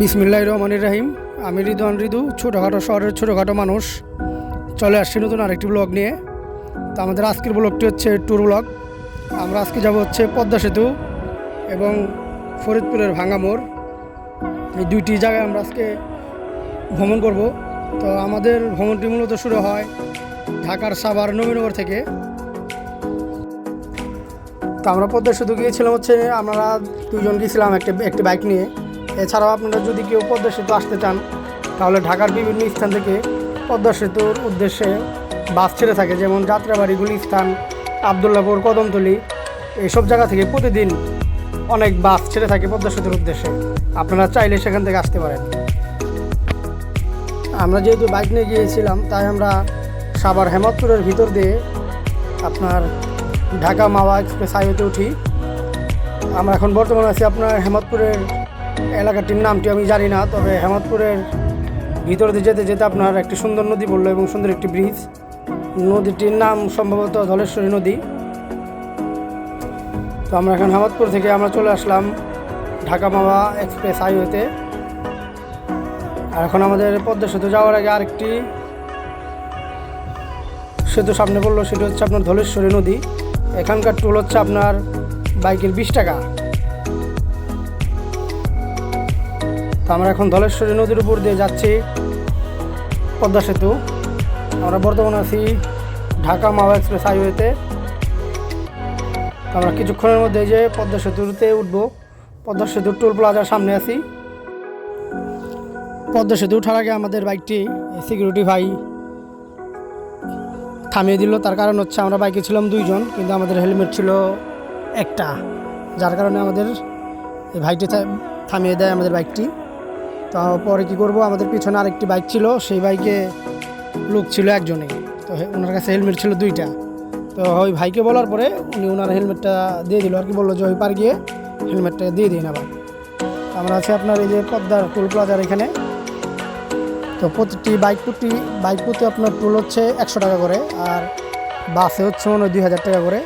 বিসমিল্লাহ রহমানির রাহিম। আমি রিদওয়ান রিদু, ছোটোখাটো শহরের ছোটোখাটো মানুষ। চলে আসছি নতুন আরেকটি ব্লগ নিয়ে। তো আমাদের আজকের ব্লগটি হচ্ছে ট্যুর ব্লগ আমরা আজকে যাব হচ্ছে পদ্মা সেতু এবং ফরিদপুরের ভাঙ্গামোড় এই দুইটি জায়গায় আমরা আজকে ভ্রমণ করব। তো আমাদের ভ্রমণটি মূলত শুরু হয় ঢাকার সাভার নবীনগর থেকে। তো আমরা পদ্মা সেতু গিয়েছিলাম হচ্ছে, আমরা দুজন গিয়েছিলাম একটা, একটি বাইক নিয়ে। এছাড়াও আপনারা যদি কেউ পদ্মা সেতু আসতে চান, তাহলে ঢাকার বিভিন্ন স্থান থেকে পদ্মা সেতুর উদ্দেশ্যে বাস ছেড়ে থাকে, যেমন যাত্রাবাড়ি গুলিস্থান আবদুল্লাপুর, কদমতলি এইসব জায়গা থেকে প্রতিদিন অনেক বাস ছেড়ে থাকে পদ্মা সেতুর উদ্দেশ্যে। আপনারা চাইলে সেখান থেকে আসতে পারেন। আমরা যেহেতু বাইক নিয়ে গিয়েছিলাম, তাই আমরা সাভার হেমতপুরের ভিতর দিয়ে আপনার ঢাকা মাওয়া এক্সপ্রেস হাইওয়েতে উঠি। আমরা এখন বর্তমানে আছি আপনার হেমতপুরের এলাকাটির নামটি আমি জানি না, তবে হেমতপুরের ভিতর দিয়ে যেতে যেতে আপনার একটি সুন্দর নদী পড়ল এবং সুন্দর একটি ব্রিজ। নদীটির নাম সম্ভবত ধলেশ্বরী নদী। তো আমরা এখন হেমতপুর থেকে আমরা চলে আসলাম ঢাকা মাওয়া এক্সপ্রেস হাইওয়েতে। আর এখন আমাদের পদ্মা সেতু যাওয়ার আগে আরেকটি সেতু সামনে পড়ল সেটি হচ্ছে আপনার ধলেশ্বরী নদী। এখানকার টুল হচ্ছে আপনার বাইকের বিশ টাকা। তো আমরা এখন ধলেশ্বরী নদীর উপর দিয়ে যাচ্ছি। পদ্মা সেতু। আমরা বর্তমানে আছি ঢাকা মাওয়া এক্সপ্রেস হাইওয়েতে। আমরা কিছুক্ষণের মধ্যে যে পদ্মা সেতুতে উঠবো। পদ্মা সেতুর টোল প্লাজার সামনে আছি। পদ্মা সেতু উঠার আগে আমাদের বাইকটি সিকিউরিটি ভাই থামিয়ে দিল। তার কারণ হচ্ছে আমরা বাইকে ছিলাম দুইজন, কিন্তু আমাদের হেলমেট ছিল একটা। যার কারণে আমাদের এই ভাইটি থামিয়ে দেয় আমাদের বাইকটি। তো পরে কি করব? আমাদের পিছনে আরেকটি বাইক ছিল। সেই বাইকে লোক ছিল একজনে তো ওনার কাছে হেলমেট ছিল দুইটা। তো ওই ভাইকে বলার পরে উনি ওনার হেলমেটটা দিয়ে দিল। আর কি বলল যে, ওই পার গিয়ে হেলমেটটা দিয়ে দিন আবার। আমরা আছি আপনার এই যে পদ্মার টোল প্লাজার এখানে। তো প্রতিটি বাইক প্রতি বাইক প্রতি আপনার টোল হচ্ছে একশো টাকা করে। আর বাসে হচ্ছে মনে হয় দুই হাজার টাকা করে।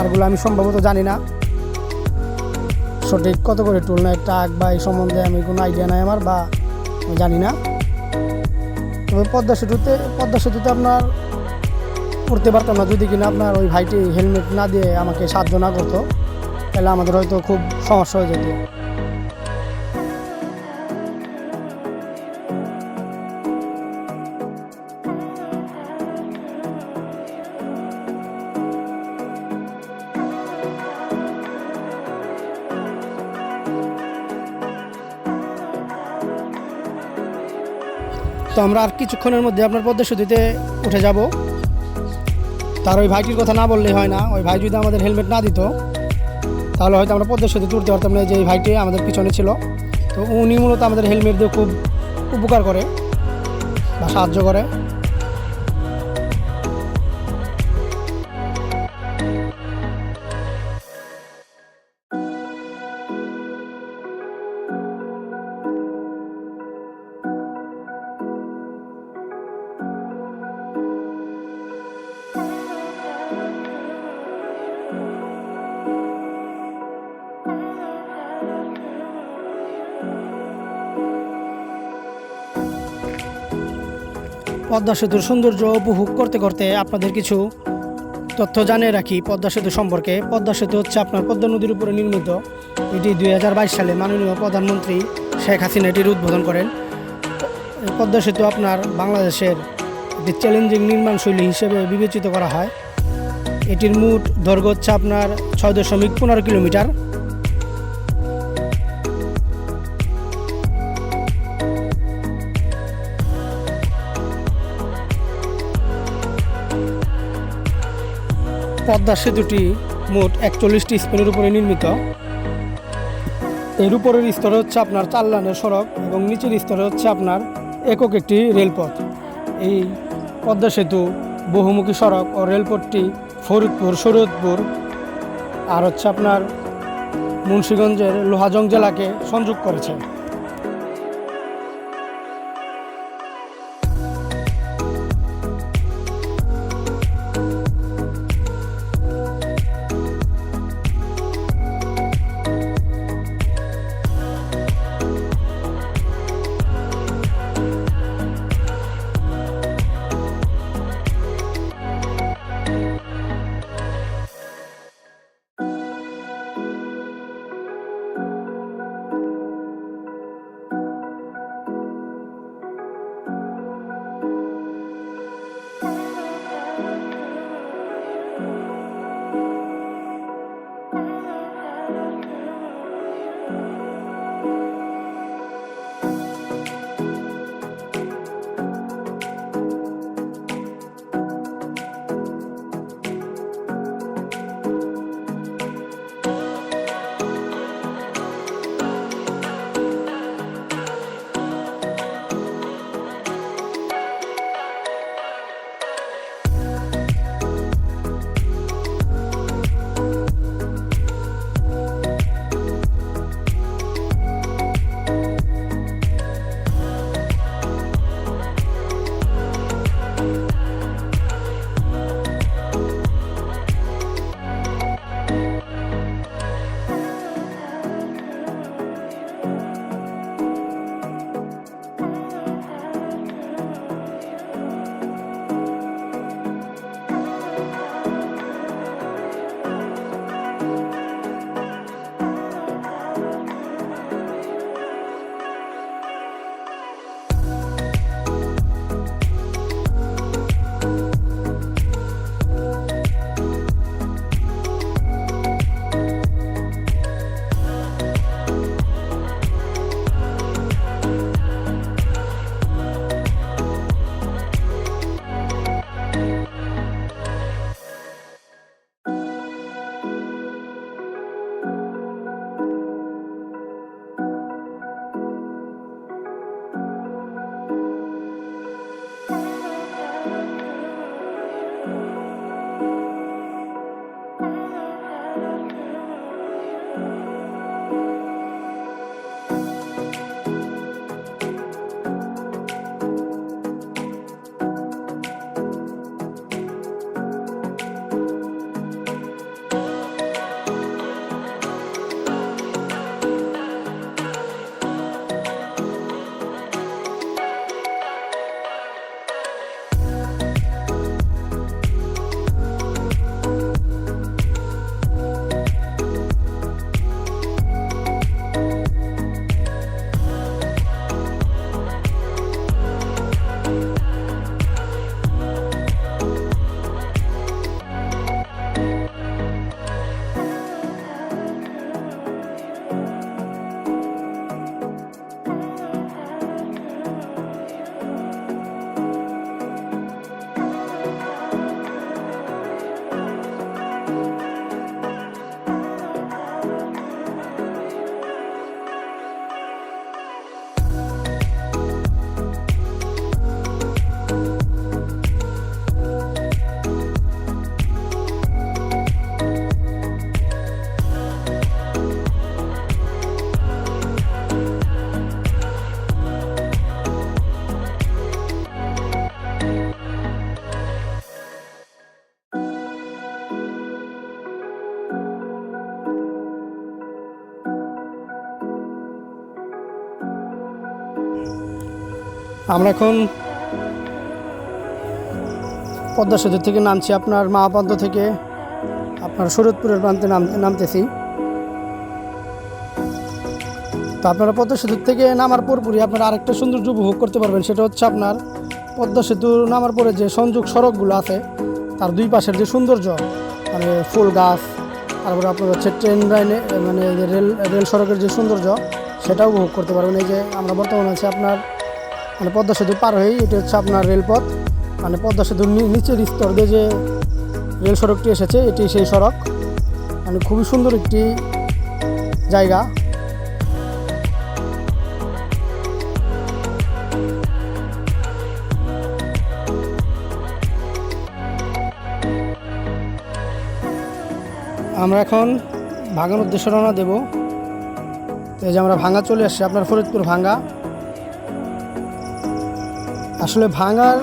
আরগুলো আমি সম্ভবত জানি না। সঠিক কত করে টোল নেয় আঁক বা এই সম্বন্ধে আমি কোনো আইডিয়া নাই আমার বা জানি না। তবে পদ্মা সেতুতে পদ্মা সেতুতে আপনার করতে পারতাম না। যদি কিনা আপনার ওই ভাইটি হেলমেট না দিয়ে আমাকে সাহায্য না করতো, তাহলে আমাদের হয়তো খুব সমস্যা হয়ে যেত। তো আমরা আর কিছুক্ষণের মধ্যে আপনার পদ্মা সেতুতে উঠে যাব। তার ওই ভাইটির কথা না বললেই হয় না। ওই ভাই যদি আমাদের হেলমেট না দিত, তাহলে হয়তো আমরা পদ্মা সেতুতে উঠতে পারতাম না। যে এই ভাইটি আমাদের পিছনে ছিল। তো উনি মূলত আমাদের হেলমেট দিয়ে খুব উপকার করে বা সাহায্য করে। পদ্মা সেতুর সৌন্দর্য উপভোগ করতে করতে আপনাদের কিছু তথ্য জানিয়ে রাখি পদ্মা সেতু সম্পর্কে। পদ্মা সেতু হচ্ছে আপনার পদ্মা নদীর উপরে নির্মিত। এটি দুই হাজার বাইশ সালে মাননীয় প্রধানমন্ত্রী শেখ হাসিনা এটির উদ্বোধন করেন। পদ্মা সেতু আপনার বাংলাদেশের একটি চ্যালেঞ্জিং নির্মাণ শৈলী হিসেবে বিবেচিত করা হয়। এটির মোট দৈর্ঘ্য হচ্ছে আপনার ছয় দশমিক পনেরো কিলোমিটার। পদ্মা সেতুটি মোট একচল্লিশটি স্পেনের উপরে নির্মিত। এর উপরের স্তরে হচ্ছে আপনার চার লাইনের সড়ক এবং নিচের স্তরে হচ্ছে আপনার একক একটি রেলপথ। এই পদ্মা সেতু বহুমুখী সড়ক ও রেলপথটি ফরিদপুর শরীয়তপুর আর হচ্ছে আপনার মুন্সীগঞ্জের লোহাজং জেলাকে সংযোগ করেছে। আমরা এখন পদ্মা সেতু থেকে নামছি আপনার মাহাপান্ত থেকে। আপনার শরৎপুরের প্রান্তে নাম নামতেছি। তো আপনারা পদ্মা সেতুর থেকে নামার পরপরই আপনারা আরেকটা সৌন্দর্য উপভোগ করতে পারবেন, সেটা হচ্ছে আপনার পদ্মা সেতু নামার পরে যে সংযোগ সড়কগুলো আছে, তার দুই পাশের যে সৌন্দর্য মানে ফুল গাছ, তারপরে আপনার হচ্ছে ট্রেন লাইনে মানে রেল রেল সড়কের যে সৌন্দর্য, সেটাও উপভোগ করতে পারবেন। এই যে আমরা বর্তমানে আছি আপনার মানে পদ্মা সেতু পার হয়েই এটি হচ্ছে আপনার রেলপথ। মানে পদ্মা সেতুর নিচের স্তর দিয়ে যে রেল সড়কটি এসেছে, এটি সেই সড়ক। মানে খুবই সুন্দর একটি জায়গা। আমরা এখন ভাঙার উদ্দেশ্যে রওনা দেব। এই যে আমরা ভাঙা চলে আসছি, আপনার ফরিদপুর ভাঙ্গা আসলে ভাঙার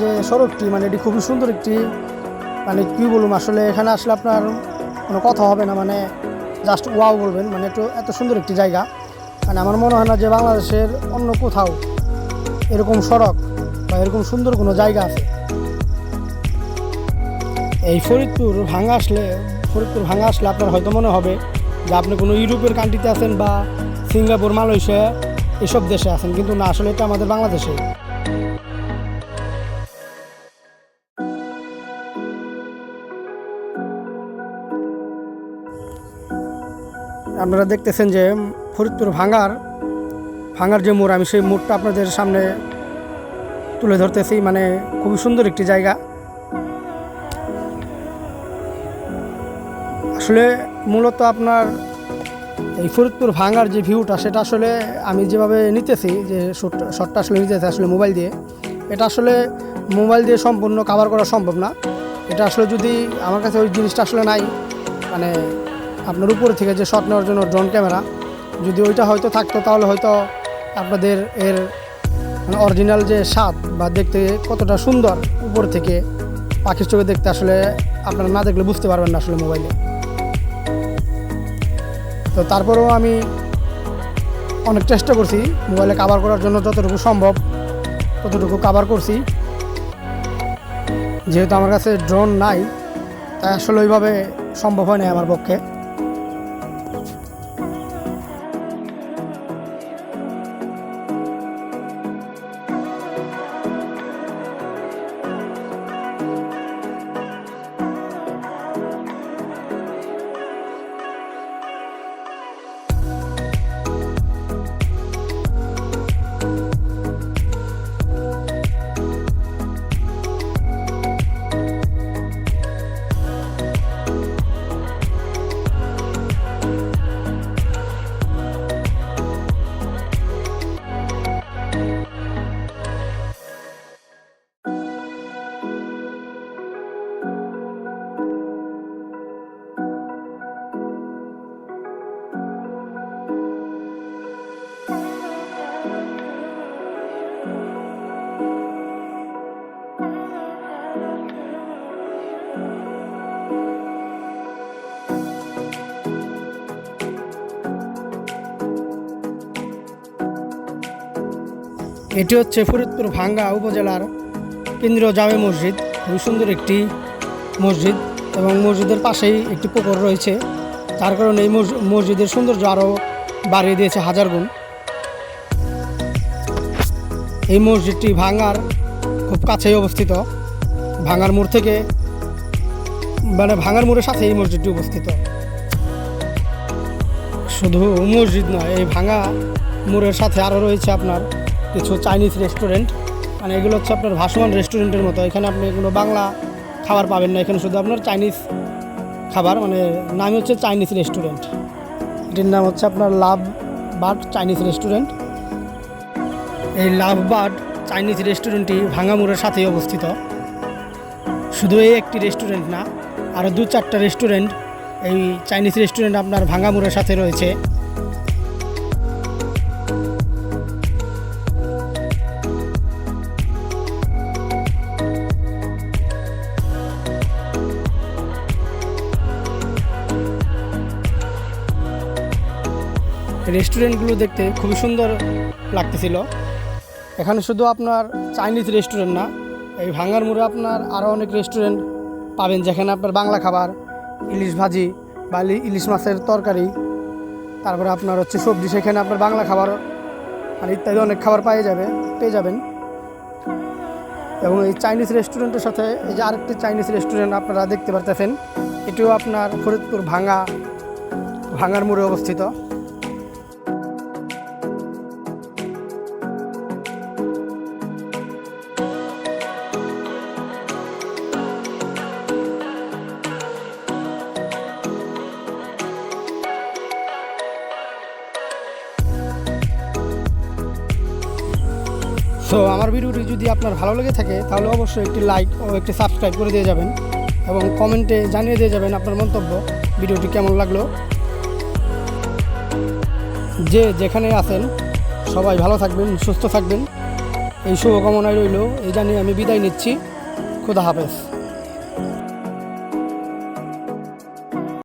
যে সড়কটি মানে এটি খুবই সুন্দর একটি মানে কী বলুন আসলে এখানে আসলে আপনার কোনো কথা হবে না মানে জাস্ট ওয়াও বলবেন মানে একটু, এত সুন্দর একটি জায়গা। মানে আমার মনে হয় না যে বাংলাদেশের অন্য কোথাও এরকম সড়ক বা এরকম সুন্দর কোনো জায়গা আছে। এই ফরিদপুর ভাঙা আসলে, ফরিদপুর ভাঙা আসলে আপনার হয়তো মনে হবে যে আপনি কোনো ইউরোপের কান্ট্রিতে আছেন বা সিঙ্গাপুর, মালয়েশিয়া এসব দেশে আছেন, কিন্তু না, আসলে এটা আমাদের বাংলাদেশে। আপনারা দেখতেছেন যে ফরিদপুর ভাঙার ভাঙার যে মোড়, আমি সেই মোড়টা আপনাদের সামনে তুলে ধরতেছি। মানে খুবই সুন্দর একটি জায়গা। আসলে মূলত আপনার এই ফরিদপুর ভাঙার যে ভিউটা সেটা আসলে আমি যেভাবে নিতেছি, যে শটটা আসলে নিতেছি আসলে মোবাইল দিয়ে, এটা আসলে মোবাইল দিয়ে সম্পূর্ণ কাভার করা সম্ভব না। এটা আসলে যদি আমার কাছে ওই জিনিসটা আসলে নাই মানে আপনার উপরে থেকে যে শট নেওয়ার জন্য ড্রোন ক্যামেরা যদি ওইটা হয়তো থাকতো, তাহলে হয়তো আপনাদের এর মানে অরিজিনাল যে স্বাদ বা দেখতে কতটা সুন্দর উপর থেকে পাখির চোখে দেখতে আসলে আপনারা না দেখলে বুঝতে পারবেন না আসলে মোবাইলে তো তারপরেও আমি অনেক চেষ্টা করছি মোবাইলে কাভার করার জন্য যতটুকু সম্ভব, ততটুকু কাভার করছি। যেহেতু আমার কাছে ড্রোন নাই, তাই আসলে ওইভাবে সম্ভব হয় না আমার পক্ষে। এটি হচ্ছে ফরিদপুর ভাঙ্গা উপজেলার কেন্দ্রীয় জামে মসজিদ। খুবই সুন্দর একটি মসজিদ এবং মসজিদের পাশেই একটি পুকুর রয়েছে। তার কারণে এই মস- মসজিদের সৌন্দর্য আরও বাড়িয়ে দিয়েছে হাজার গুণ। এই মসজিদটি ভাঙ্গার খুব কাছেই অবস্থিত। ভাঙ্গার মোড় থেকে মানে ভাঙ্গার মোড়ের সাথে এই মসজিদটি অবস্থিত। শুধু মসজিদ নয়, এই ভাঙা মোড়ের সাথে আরও রয়েছে আপনার কিছু চাইনিজ রেস্টুরেন্ট মানে এগুলো হচ্ছে আপনার ভাসমান রেস্টুরেন্টের মতো। এখানে আপনি কোনো বাংলা খাবার পাবেন না। এখানে শুধু আপনার চাইনিজ খাবার মানে নামই হচ্ছে চাইনিজ রেস্টুরেন্ট এটির নাম হচ্ছে আপনার লাভ বার্ড চাইনিজ রেস্টুরেন্ট এই লাভ বার্ড চাইনিজ রেস্টুরেন্টটি ভাঙা মোড়ের সাথেই অবস্থিত। শুধু এই একটি রেস্টুরেন্ট না আরও দু চারটা রেস্টুরেন্ট এই চাইনিজ রেস্টুরেন্ট আপনার ভাঙা মোড়ের সাথে রয়েছে। রেস্টুরেন্টগুলো দেখতে খুবই সুন্দর লাগতেছিল। এখানে শুধু আপনার চাইনিজ রেস্টুরেন্ট না, এই ভাঙ্গার মোড়ে আপনার আরও অনেক রেস্টুরেন্ট পাবেন যেখানে আপনার বাংলা খাবার, ইলিশ ভাজি বা ইলিশ মাছের তরকারি, তারপরে আপনার হচ্ছে সবজি, সেখানে আপনার বাংলা খাবার মানে ইত্যাদি অনেক খাবার পেয়ে যাবে, পেয়ে যাবেন। এবং এই চাইনিজ রেস্টুরেন্টের সাথে এই যে আরেকটি চাইনিজ রেস্টুরেন্ট আপনারা দেখতে পারতেছেন, এটিও আপনার ফরিদপুর ভাঙ্গা, ভাঙ্গার মোড়ে অবস্থিত। সো আমার ভিডিওটি যদি আপনার ভালো লেগে থাকে, তাহলে অবশ্যই একটি লাইক ও একটি সাবস্ক্রাইব করে দিয়ে যাবেন এবং কমেন্টে জানিয়ে দিয়ে যাবেন আপনার মন্তব্য, ভিডিওটি কেমন লাগল। যে যেখানে আছেন, সবাই ভালো থাকবেন, সুস্থ থাকবেন। এই শুভকামনায় রইল, এই জানিয়ে আমি বিদায় নিচ্ছি। খুদা হাফেজ।